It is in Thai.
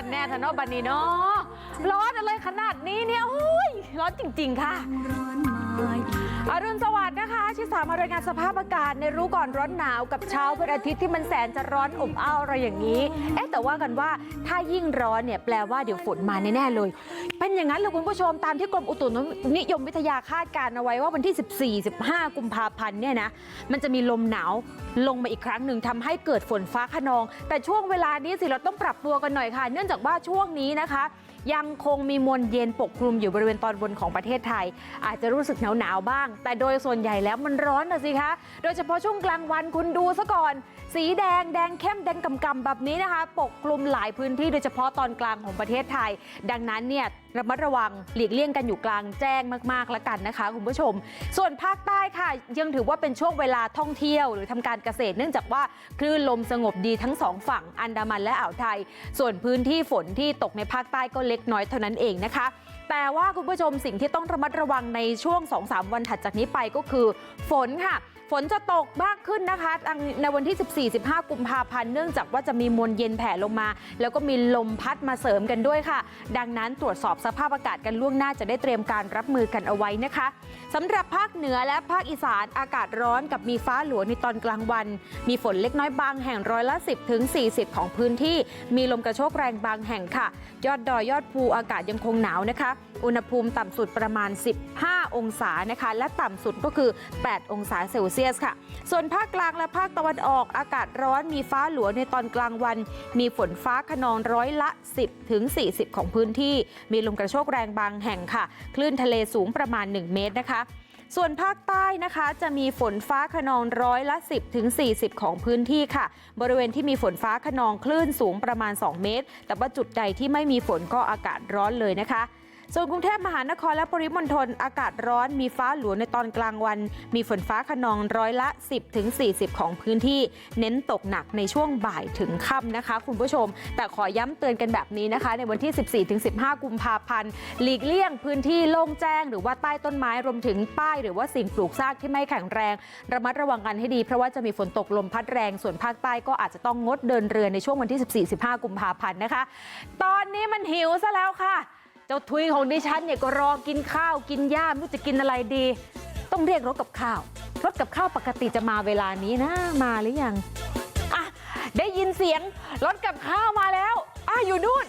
อนแน่ทะเนอบันนี้เนาะร้อนอะไรขนาดนี้เนี่ยโอ้ยร้อนจริง ๆ ค่ะ อรุณสวัสดิ์นะคะชิสามารายงานสภาพอากาศในรู้ก่อนร้อนหนาวกับเช้าวันอาทิตย์ที่มันแสนจะร้อนอบอ้าวอะไรอย่างนี้ เอ๊ะแต่ว่ากันว่าถ้ายิ่งร้อนเนี่ยแปลว่าเดี๋ยวฝนมาแน่ๆเลย เป็นอย่างนั้นเลยคุณผู้ชมตามที่กรมอุตุนิยมวิทยาคาดการณ์เอาไว้ว่าวันที่ 14 15 กุมภาพันธ์เนี่ยนะมันจะมีลมหนาวลงมาอีกครั้งหนึ่งทำให้เกิดฝนฟ้าขนอง แต่ช่วงเวลานี้สิเราต้องปรับตัวกันหน่อยค่ะ เนื่องจากว่าช่วงนี้นะคะยังคงมีมวลเย็นปกคลุมอยู่บริเวณตอนบนของประเทศไทย อาจจะรู้สึกหนาวหนาวๆบ้าง แต่โดยส่วนใหญ่แล้วมันร้อนนะสิคะ โดยเฉพาะช่วงกลางวันคุณดูซะก่อน สีแดงแดงเข้มแดงกำกำแบบนี้นะคะ ปกคลุมหลายพื้นที่โดยเฉพาะตอนกลางของประเทศไทย ดังนั้นเนี่ยระมัดระวังหลีกเลี่ยงกันอยู่กลางแจ้งมากๆแล้วกันนะคะคุณผู้ชม ส่วนภาคใต้ค่ะ ยังถือว่าเป็นช่วงเวลาท่องเที่ยวหรือทำการเกษตร เนื่องจากว่าคลื่นลมสงบดีทั้งสองฝั่งอันดามันและอ่าวไทย ส่วนพื้นที่ฝนที่ตกในภาคใต้ก็เล็กน้อยเท่านั้นเองนะคะแต่ว่าคุณผู้ชมสิ่งที่ต้องระมัดระวังในช่วง 2-3 วันถัดจากนี้ไปก็คือ ฝนค่ะ ฝนจะตกมากขึ้นนะคะ ในวันที่ 14-15 กุมภาพันธ์เนื่องจากว่าจะมีมวลเย็นแผ่ลงมา แล้วก็มีลมพัดมาเสริมกันด้วยค่ะ ดังนั้นตรวจสอบสภาพอากาศกันล่วงหน้าจะได้เตรียมการรับมือกันเอาไว้นะคะสำหรับภาคเหนือและภาคอีสานอากาศร้อนกับมีฟ้าหลวงในตอนกลางวัน มีฝนเล็กน้อยบางแห่งร้อยละ 10ถึง40 ของพื้นที่ มีลมกระโชกแรงบางแห่งค่ะ ยอดดอยยอดภูอากาศยังคงหนาวนะคะ อุณหภูมิต่ำสุดประมาณ 15 องศานะคะ และต่ำสุดก็คือ 8 องศาเซลเซียสค่ะ ส่วนภาคกลางและภาคตะวันออกอากาศร้อนมีฟ้าหลวงในตอนกลางวัน มีฝนฟ้าขนองร้อยละ 10ถึง40 ของพื้นที่ มีลมกระโชกแรงบางแห่งค่ะ คลื่นทะเลสูงประมาณ 1 เมตรนะคะส่วนภาคใต้นะคะจะมีฝนฟ้าขนองร้อยละ 10ถึง40 ของพื้นที่ค่ะ บริเวณที่มีฝนฟ้าขนองคลื่นสูงประมาณ 2 เมตร แต่ว่าจุดใดที่ไม่มีฝนก็อากาศร้อนเลยนะคะ ส่วนกรุงเทพมหานครและปริมณฑลอากาศร้อนมีฟ้าหลวงในตอนกลางวัน มีฝนฟ้าขนองร้อยละ 10ถึง40 ของพื้นที่เน้นตกหนักในช่วงบ่ายถึงค่ำนะคะ คุณผู้ชม แต่ขอย้ำเตือนกันแบบนี้นะคะ ในวันที่ 14ถึง15 กุมภาพันธ์หลีกเลี่ยงพื้นที่โล่งแจ้ง หรือว่าใต้ต้นไม้รวมถึงป้าย หรือว่าสิ่งปลูกสร้างที่ไม่แข็งแรง ระมัดระวังกันให้ดี เพราะว่าจะมีฝนตกลมพัดแรงส่วนภาคใต้ก็อาจจะต้องงดเดินเรือในช่วงวันที่ 14-15 กุมภาพันธ์นะคะ ตอนนี้มันหิวซะแล้วค่ะ จ้าทุยของดิฉันเนี่ยก็รอกินข้าวกินย่ามไม่รู้จะกินอะไรดี ต้องเรียกรถกับข้าว รถกับข้าวปกติจะมาเวลานี้นะมาหรือยังอะได้ยินเสียงรถกับข้าวมาแล้วอะอยู่นู่น